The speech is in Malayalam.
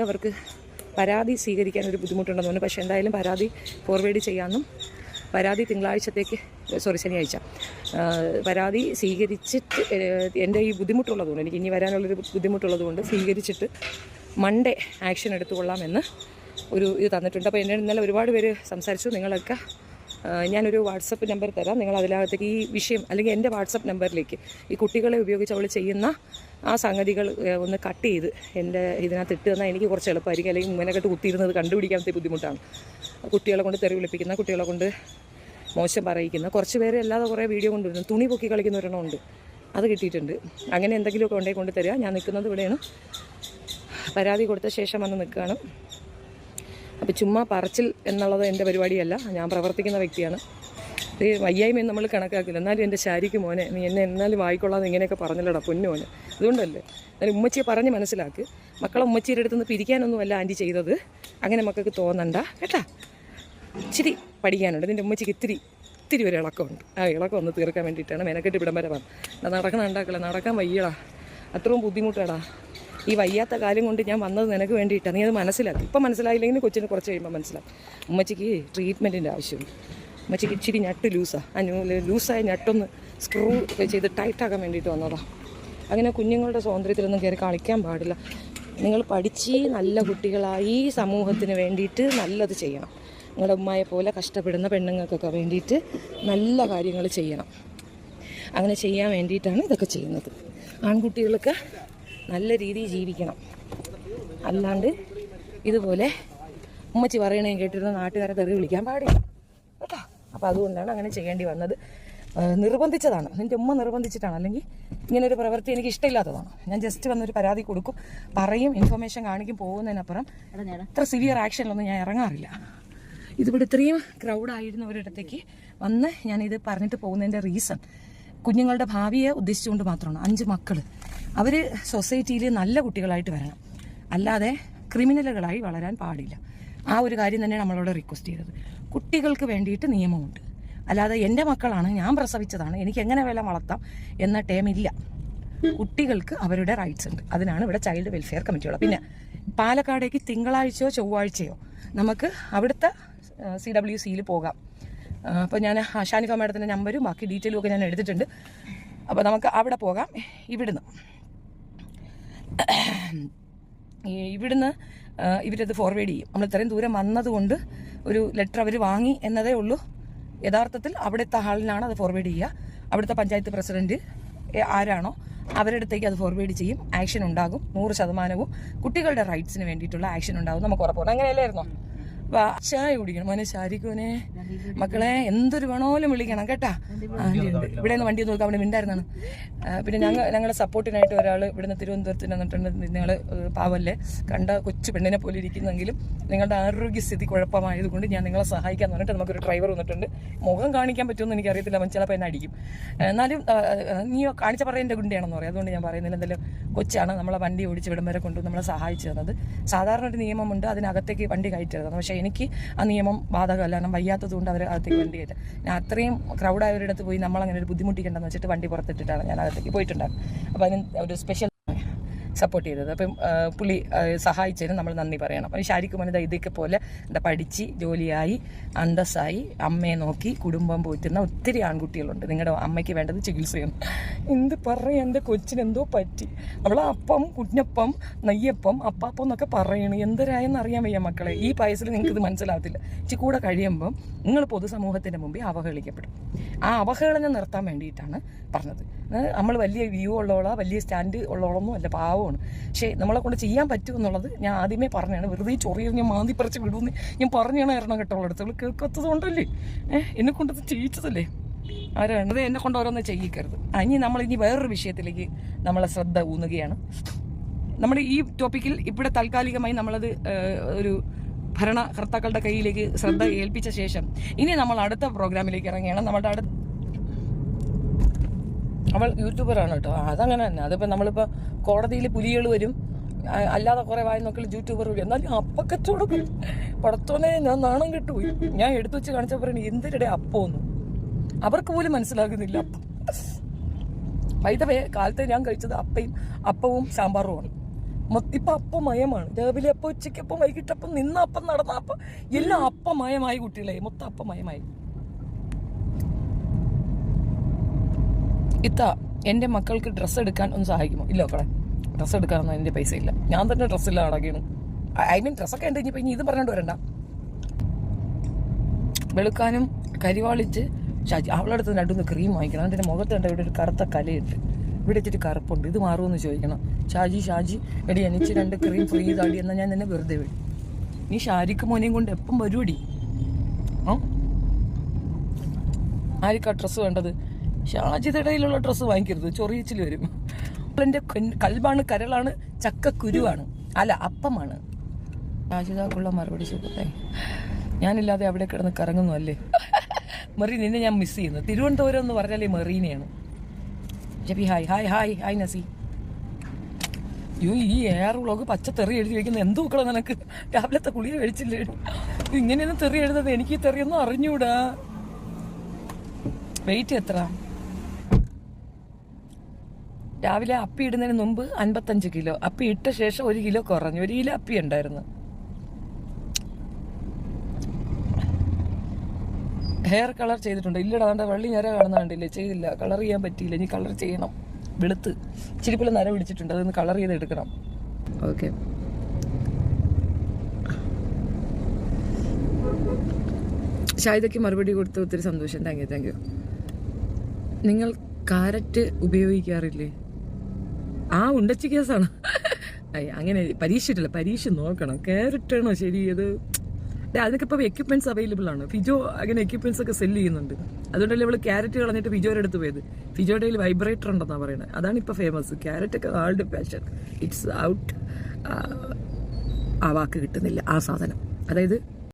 അവർക്ക് പരാതി സ്വീകരിക്കാൻ ഒരു ബുദ്ധിമുട്ടുണ്ടെന്ന് തോന്നുന്നു. പക്ഷേ എന്തായാലും പരാതി ഫോർവേഡ് ചെയ്യാമെന്നും പരാതി തിങ്കളാഴ്ചത്തേക്ക് സോറി ശനിയാഴ്ച. പരാതി സ്വീകരിച്ചിട്ട് എന്റെ ഈ ബുദ്ധിമുട്ടുള്ളതുകൊണ്ട് എനിക്ക് ഇനി വരാനുള്ളൊരു ബുദ്ധിമുട്ടുള്ളതുകൊണ്ട് സ്വീകരിച്ചിട്ട് മൺഡേ ആക്ഷൻ എടുത്തുകൊള്ളാമെന്ന് ഒരു ഇത് തന്നിട്ടുണ്ട്. അപ്പോൾ എന്നെ ഇന്നലെ ഒരുപാട് പേര് സംസാരിച്ചു. നിങ്ങളൊക്കെ ഞാനൊരു വാട്സപ്പ് നമ്പർ തരാം. നിങ്ങൾ അതിനകത്തേക്ക് ഈ വിഷയം അല്ലെങ്കിൽ എന്റെ വാട്സപ്പ് നമ്പറിലേക്ക് ഈ കുട്ടികളെ ഉപയോഗിച്ച് അവൾ ചെയ്യുന്ന ആ സംഗതികൾ ഒന്ന് കട്ട് ചെയ്ത് എന്റെ ഇതിനകത്ത് ഇട്ട് തന്നാൽ എനിക്ക് കുറച്ച് എളുപ്പമായിരിക്കും. അല്ലെങ്കിൽ ഇങ്ങനെയൊക്കെ കുത്തിയിരുന്നത് കണ്ടുപിടിക്കാനത്തെ ബുദ്ധിമുട്ടാണ്. കുട്ടികളെ കൊണ്ട് തെറി വിളിപ്പിക്കുന്ന കുട്ടികളെ കൊണ്ട് മോശം പറയിക്കുന്ന കുറച്ച് പേര് അല്ലാതെ കുറേ വീഡിയോ കൊണ്ടുവരുന്നു തുണി പൊക്കി കളിക്കുന്ന ഒരെണ്ണം ഉണ്ട്. അത് കിട്ടിയിട്ടുണ്ട്. അങ്ങനെ എന്തെങ്കിലുമൊക്കെ ഉണ്ടെങ്കിൽ കൊണ്ട് തരിക. ഞാൻ നിൽക്കുന്നത് ഇവിടെയാണ്. പരാതി കൊടുത്ത ശേഷം വന്ന് നിൽക്കുകയാണ്. അപ്പോൾ ചുമ്മാ പറച്ചിൽ എന്നുള്ളത് എന്റെ പരിപാടിയല്ല. ഞാൻ പ്രവർത്തിക്കുന്ന വ്യക്തിയാണ്. ഈ വയ്യായ്മയും നമ്മൾ കണക്കാക്കില്ല. എന്നാലും എന്റെ ശാരിക്ക് മോനെ നീ എന്നെ എന്നാലും വായിക്കൊള്ളാതെ ഇങ്ങനെയൊക്കെ പറഞ്ഞല്ലടാ പൊന്നു മോനെ. അതുകൊണ്ടല്ലേ? എന്നാലും ഉമ്മച്ചിയെ പറഞ്ഞ് മനസ്സിലാക്ക്. മക്കളെ ഉമ്മച്ചിയുടെ അടുത്ത് നിന്ന് പിരിക്കാനൊന്നുമല്ല ആന്റി ചെയ്തത്. അങ്ങനെ മക്കൾക്ക് തോന്നണ്ട കേട്ടാ? ഇച്ചിരി പഠിക്കാനുണ്ട്. നിന്റെ ഉമ്മച്ചിക്ക് ഇത്തിരി ഇത്തിരി ഒരു ഇളക്കമുണ്ട്. ആ ഇളക്കം ഒന്ന് തീർക്കാൻ വേണ്ടിയിട്ടാണ് മെനക്കെട്ട് ഇവിടം വരെ വന്നത്. നടക്കണം ഉണ്ടാക്കില്ല നടക്കാൻ വയ്യടാ. അത്രയും ബുദ്ധിമുട്ടാടാ. ഈ വയ്യാത്ത കാലം കൊണ്ട് ഞാൻ വന്നത് നിനക്ക് വേണ്ടിയിട്ടാണ് നീ അത് മനസ്സിലാക്കി. ഇപ്പം മനസ്സിലായില്ലെങ്കിൽ കൊച്ചിന് കുറച്ച് കഴിയുമ്പോൾ മനസ്സിലാക്കും. ഉമ്മച്ചിക്ക് ട്രീറ്റ്മെന്റിന്റെ ആവശ്യമുണ്ട്. ഉമ്മച്ചിക്ക് ഇച്ചിരി ഞട്ട് ലൂസാണ് അനു ലൂസായ ഞട്ടൊന്ന് സ്ക്രൂ ചെയ്ത് ടൈറ്റാക്കാൻ വേണ്ടിയിട്ട് വന്നതാണ് അങ്ങനെ കുഞ്ഞുങ്ങളുടെ സ്വാതന്ത്ര്യത്തിലൊന്നും കയറി കളിക്കാൻ പാടില്ല. നിങ്ങൾ പഠിച്ച് നല്ല കുട്ടികളായി സമൂഹത്തിന് വേണ്ടിയിട്ട് നല്ലത് ചെയ്യണം. നിങ്ങളുടെ ഉമ്മയെ പോലെ കഷ്ടപ്പെടുന്ന പെണ്ണുങ്ങൾക്കൊക്കെ വേണ്ടിയിട്ട് നല്ല കാര്യങ്ങൾ ചെയ്യണം. അങ്ങനെ ചെയ്യാൻ വേണ്ടിയിട്ടാണ് ഇതൊക്കെ ചെയ്യുന്നത്. ആൺകുട്ടികൾക്ക് നല്ല രീതിയിൽ ജീവിക്കണം. അല്ലാണ്ട് ഇതുപോലെ ഉമ്മച്ചി പറയണേ കേട്ടിരുന്ന നാട്ടുകാരെ തെറി വിളിക്കാൻ പാടില്ല. കേട്ടോ? അപ്പോൾ അതുകൊണ്ടാണ് അങ്ങനെ ചെയ്യേണ്ടി വന്നത്. നിർബന്ധിച്ചതാണ്. എന്റെ ഉമ്മ നിർബന്ധിച്ചിട്ടാണ്. അല്ലെങ്കിൽ ഇങ്ങനെ ഒരു പ്രവൃത്തി എനിക്ക് ഇഷ്ടമില്ലാത്തതാണ്. ഞാൻ ജസ്റ്റ് വന്നൊരു പരാതി കൊടുക്കും പറയും ഇൻഫർമേഷൻ കാണിക്കും പോകുന്നതിനപ്പുറം ഇത്ര സിവിയർ ആക്ഷനിലൊന്നും ഞാൻ ഇറങ്ങാറില്ല. ഇതിവിടെ ഇത്രയും ക്രൗഡായിരുന്ന ഒരിടത്തേക്ക് വന്ന് ഞാനിത് പറഞ്ഞിട്ട് പോകുന്നതിന്റെ റീസൺ കുഞ്ഞുങ്ങളുടെ ഭാവിയെ ഉദ്ദേശിച്ചുകൊണ്ട് മാത്രമാണ്. അഞ്ച് മക്കൾ അവർ സൊസൈറ്റിയിൽ നല്ല കുട്ടികളായിട്ട് വരണം. അല്ലാതെ ക്രിമിനലുകളായി വളരാൻ പാടില്ല. ആ ഒരു കാര്യം തന്നെ നമ്മളോട് റിക്വസ്റ്റ് ചെയ്തത്. കുട്ടികൾക്ക് വേണ്ടിയിട്ട് നിയമമുണ്ട്. അല്ലാതെ എന്റെ മക്കളാണ് ഞാൻ പ്രസവിച്ചതാണ് എനിക്ക് എങ്ങനെ വില വളർത്താം എന്ന ഇല്ല കുട്ടികൾക്ക് അവരുടെ റൈറ്റ്സ് ഉണ്ട്. അതിനാണ് ഇവിടെ ചൈൽഡ് വെൽഫെയർ കമ്മിറ്റിയുള്ളത് പിന്നെ പാലക്കാടേക്ക് തിങ്കളാഴ്ചയോ ചൊവ്വാഴ്ചയോ നമുക്ക് അവിടുത്തെ സി ഡബ്ല്യു സിയിൽ പോകാം. അപ്പോൾ ഞാൻ ഷാനിഫ മാഡത്തിന്റെ നമ്പരും ബാക്കി ഡീറ്റെയിലും ഒക്കെ ഞാൻ എടുത്തിട്ടുണ്ട്. അപ്പോൾ നമുക്ക് അവിടെ പോകാം. ഇവിടുന്ന്. ഇവിടുന്ന് ഇവരത് ഫോർവേഡ് ചെയ്യും. നമ്മൾ ഇത്രയും ദൂരം വന്നതുകൊണ്ട് ഒരു ലെറ്റർ അവർ വാങ്ങി എന്നതേ ഉള്ളൂ. യഥാർത്ഥത്തിൽ അവിടുത്തെ ഹാളിലാണ് അത് ഫോർവേഡ് ചെയ്യുക. അവിടുത്തെ പഞ്ചായത്ത് പ്രസിഡന്റ് ആരാണോ അവരുടെ അടുത്തേക്ക് അത് ഫോർവേഡ് ചെയ്യും. ആക്ഷൻ ഉണ്ടാകും. നൂറ് ശതമാനവും കുട്ടികളുടെ റൈറ്റ്സിന് വേണ്ടിയിട്ടുള്ള ആക്ഷൻ ഉണ്ടാകും. നമുക്ക് ഉറപ്പുണ്ട് അങ്ങനെയല്ലായിരുന്നോ? വാ, ചായ കുടിക്കണം. മോനെ ശാരിക്കോനെ മക്കളെ എന്തൊരു വേണോലും വിളിക്കണം കേട്ടാ. ആന്റി ഉണ്ട് ഇവിടെ നിന്ന് വണ്ടി നോക്കാം അവിടെ മിണ്ടായിരുന്നാണ്. പിന്നെ ഞങ്ങൾ ഞങ്ങളുടെ സപ്പോർട്ടിനായിട്ട് ഒരാൾ ഇവിടുന്ന് തിരുവനന്തപുരത്ത് വന്നിട്ടുണ്ട്. നിങ്ങൾ പാവല്ലേ കണ്ട കൊച്ചു പെണ്ണിനെ പോലെ ഇരിക്കുന്നെങ്കിലും നിങ്ങളുടെ ആരോഗ്യസ്ഥിതി കുഴപ്പമായതുകൊണ്ട് ഞാൻ നിങ്ങളെ സഹായിക്കാൻ പറഞ്ഞിട്ട് നമുക്കൊരു ഡ്രൈവർ വന്നിട്ടുണ്ട്. മുഖം കാണിക്കാൻ പറ്റുമെന്ന് എനിക്കറിയത്തില്ല അവൻ ചിലപ്പോൾ എന്നെ അടിക്കും. എന്നാലും നീ കാണിച്ച പറയാൻ എന്റെ ഗുണ്ടിയാണെന്ന് പറയും. അതുകൊണ്ട് ഞാൻ പറയുന്നില്ല എന്തായാലും കൊച്ചാണ് നമ്മളെ വണ്ടി ഓടിച്ച് ഇവിടം വരെ കൊണ്ടു നമ്മളെ സഹായിച്ചു തന്നത്. സാധാരണ ഒരു നിയമമുണ്ട് അതിനകത്തേക്ക് വണ്ടി കയറ്റരുത്. പക്ഷേ എനിക്ക് ആ നിയമം ബാധകമല്ല. കാരണം വയ്യാത്തത് കൊണ്ട് അവർ അകത്തേക്ക് വണ്ടി കയറ്റാം ഞാൻ അത്രയും ക്രൗഡായവരുടെ അടുത്ത് പോയി നമ്മളങ്ങനെ ഒരു ബുദ്ധിമുട്ടിക്കേണ്ടെന്ന് വെച്ചിട്ട് വണ്ടി പുറത്തിട്ടിട്ടാണ് ഞാൻ അകത്തേക്ക് പോയിട്ടുണ്ടായിരുന്നത്. അപ്പോൾ അതിന് ഒരു സ്പെഷ്യൽ സപ്പോർട്ട് ചെയ്തത്. അപ്പം പുള്ളി സഹായിച്ചതിന് നമ്മൾ നന്ദി പറയണം. അപ്പം ശാരിക്ക് വനിത ഇതൊക്കെ പോലെ എന്താ പഠിച്ച് ജോലിയായി അന്തസ്സായി അമ്മയെ നോക്കി കുടുംബം പോറ്റുന്ന ഒത്തിരി ആൺകുട്ടികളുണ്ട്. നിങ്ങളുടെ അമ്മയ്ക്ക് വേണ്ടത് ചെയ്യണം. എന്ത് പറയും എന്റെ കൊച്ചിനെന്തോ പറ്റി? അവളെ അപ്പം കുഞ്ഞപ്പം നെയ്യപ്പം അപ്പാപ്പം എന്നൊക്കെ പറയണു. എന്തരായെന്ന് അറിയാൻ വയ്യ മക്കളെ. ഈ വയസ്സിൽ നിങ്ങൾക്ക് ഇത് മനസ്സിലാവത്തില്ല. ഇച്ചി കൂടെ കഴിയുമ്പം നിങ്ങൾ പൊതുസമൂഹത്തിന്റെ മുമ്പിൽ അവഹേളിക്കപ്പെടും. ആ അവഹേളനം നിർത്താൻ വേണ്ടിയിട്ടാണ് പറഞ്ഞത്. നമ്മൾ വലിയ വ്യൂ ഉള്ളവളോ വലിയ സ്റ്റാൻഡ് ഉള്ളവളൊന്നും അല്ല പാവമാണ് പക്ഷേ നമ്മളെ കൊണ്ട് ചെയ്യാൻ പറ്റും എന്നുള്ളത് ഞാൻ ആദ്യമേ പറഞ്ഞാണ് വെറുതെ ചൊറിയത് ഞാൻ മാന്തി പറിച്ച് വിടുമെന്ന് ഞാൻ പറഞ്ഞാണ് കാരണം കേട്ടോ അടുത്ത് അവൾ കേൾക്കാത്തത് കൊണ്ടല്ലേ? ഏഹ് എന്നെ കൊണ്ടത് ചെയ്യിച്ചതല്ലേ? ആരാണ്? അത് എന്നെ കൊണ്ട് ഓരോന്ന് ചെയ്യിക്കരുത്. ഇനി നമ്മൾ ഇനി വേറൊരു വിഷയത്തിലേക്ക് നമ്മളെ ശ്രദ്ധ ഊന്നുകയാണ്. നമ്മുടെ ഈ ടോപ്പിക്കിൽ ഇവിടെ താൽക്കാലികമായി നമ്മളത് ഒരു ഭരണകർത്താക്കളുടെ കയ്യിലേക്ക് ശ്രദ്ധ ഏൽപ്പിച്ച ശേഷം ഇനി നമ്മൾ അടുത്ത പ്രോഗ്രാമിലേക്ക് ഇറങ്ങിയാണ് നമ്മുടെ അടുത്ത അവൾ യൂട്യൂബറാണ് കേട്ടോ. അതങ്ങനെ തന്നെ. അതിപ്പോൾ നമ്മളിപ്പോൾ കോടതിയിൽ പുലികൾ വരും. അല്ലാതെ കുറേ വായി നോക്കൽ യൂട്യൂബർ വരും. എന്നാലും അപ്പക്കച്ചവടം പടത്തോനെ ഞാൻ നാണം കെട്ടുപോയി ഞാൻ എടുത്തു വെച്ച് കാണിച്ച പറയുന്നത് എന്തിനിടെ അപ്പമൊന്നും അവർക്ക് പോലും മനസ്സിലാകുന്നില്ല. അപ്പം വൈദവേ കാലത്തെ ഞാൻ കഴിച്ചത് അപ്പയും അപ്പവും സാമ്പാറുമാണ് ഇപ്പൊ അപ്പം മയമാണ് രാവിലെ അപ്പം ഉച്ചയ്ക്കപ്പം വൈകിട്ടപ്പം നിന്ന അപ്പം നടന്ന അപ്പം എല്ലാം അപ്പമയമായി കുട്ടികളെ. മൊത്തം അപ്പമയമായി. ഇത്ത എന്റെ മക്കൾക്ക് ഡ്രസ്സ് എടുക്കാൻ ഒന്ന് സഹായിക്കുമോ? ഇല്ല മക്കളെ ഡ്രസ്സ് എടുക്കാനൊന്നും എന്റെ പൈസ ഇല്ല. ഞാൻ തന്നെ ഡ്രസ്സില്ല അടക്കിയാണ് ഐ മീൻ ഡ്രസ്സൊക്കെ ഉണ്ട് ഇനിയിപ്പോൾ ഇനി ഇത് പറഞ്ഞോണ്ട് വരണ്ട. വെളുക്കാനും കരിവാളിച്ച് ഷാജി അവളുടെ അടുത്ത് രണ്ടുമൂന്ന് ക്രീം വാങ്ങിക്കണം. എന്റെ മുഖത്ത് കണ്ട ഇവിടെ ഒരു കറുത്ത കലയുണ്ട് ഇവിടെ വെച്ചിട്ട് കറുപ്പുണ്ട് ഇത് മാറുമെന്ന് ചോദിക്കണം. ഷാജി ഷാജി എടി എനിക്ക് രണ്ട് ക്രീം ഫ്രീ താടി എന്നാൽ ഞാൻ നിന്നെ വെറുതെ വിടും നീ ഷാരിക്ക് മോനെയും കൊണ്ട് എപ്പം വരുവടി? ആ? ആർക്കാ ഡ്രസ്സ് വേണ്ടത്? ഷാജിയുടെ ഇടയിലുള്ള ഡ്രസ്സ് വാങ്ങിക്കരുത്. ചൊറിയിച്ചിൽ വരും. എന്റെ കൽബാണ് കരളാണ് ചക്ക ചക്കക്കുരുവാണ് അല്ല അപ്പമാണ്. ഷാജിതാക്കുള്ള മറുപടി സുഹൃത്തെ ഞാനില്ലാതെ അവിടെ കിടന്ന് കറങ്ങുന്നു അല്ലേ? മെറി നിന്നെ ഞാൻ മിസ് ചെയ്യുന്നു. തിരുവനന്തപുരം എന്ന് പറഞ്ഞാലേ മെറീനെയാണ്. Jabi hi hi hi hi Nasi. അയ്യോ ഈ എയർ വ്ളോഗ് പച്ച തെറി എഴുതി വെക്കുന്ന എന്ത് മക്കളെ നിനക്ക്? രാവിലത്തെ കുളിയെ കഴിച്ചില്ലേ? ഇങ്ങനെയൊന്നും തെറി എഴുതുന്നത് എനിക്ക് ഈ തെറിയൊന്നും അറിഞ്ഞൂടാ. വെയിറ്റ് എത്ര രാവിലെ അപ്പി ഇടുന്നതിന് മുമ്പ് അൻപത്തഞ്ച് കിലോ. അപ്പി ഇട്ട ശേഷം ഒരു കിലോ കുറഞ്ഞു. ഒരു കിലോ അപ്പി ഉണ്ടായിരുന്നു. ഹെയർ കളർ ചെയ്തിട്ടുണ്ട്. ഇല്ലടാ അതാണ്ട് വെള്ളി നേരെ കാണുന്ന കണ്ടില്ലേ? ചെയ്തില്ല. കളർ ചെയ്യാൻ പറ്റിയില്ല. ഇനി കളർ ചെയ്യണം. വെളുത്ത്. ഇച്ചിരി പോലെ നര പിടിച്ചിട്ടുണ്ട്. അതൊന്ന് കളർ ചെയ്ത് എടുക്കണം. ഓക്കെ ഷാഹിദയ്ക്ക് മറുപടി കൊടുത്ത് ഒത്തിരി സന്തോഷം. താങ്ക് യു താങ്ക് യു നിങ്ങൾ കാരറ്റ് ഉപയോഗിക്കാറില്ലേ? ആ ഉണ്ടച്ചി കേസാണ്. അങ്ങനെ പരീക്ഷ ഇട്ടില്ല പരീക്ഷ നോക്കണം. കയറിട്ടണോ ശരി അത് അതിനൊക്കെ ഇപ്പോൾ എക്യുപ്മെന്റ്സ് അവൈലബിൾ ആണ്. ഫിജോ അങ്ങനെ എക്യുപ്മെന്റ്സ് ഒക്കെ സെൽ ചെയ്യുന്നുണ്ട്. അതുകൊണ്ടല്ലേ ഇവൾ ക്യാരറ്റ് കളഞ്ഞിട്ട് ഫിജോയുടെ അടുത്ത് പോയത്? ഫിജോയുടെ കയ്യിൽ വൈബ്രേറ്റർ ഉണ്ടെന്നാണ് പറയുന്നത് അതാണ് ഇപ്പോൾ ഫേമസ് ക്യാരറ്റ് ഒക്കെ ആളുടെ പാഷൻ ഇറ്റ്സ് ഔട്ട് ആ വാക്ക് കിട്ടുന്നില്ല. ആ സാധനം. അതായത്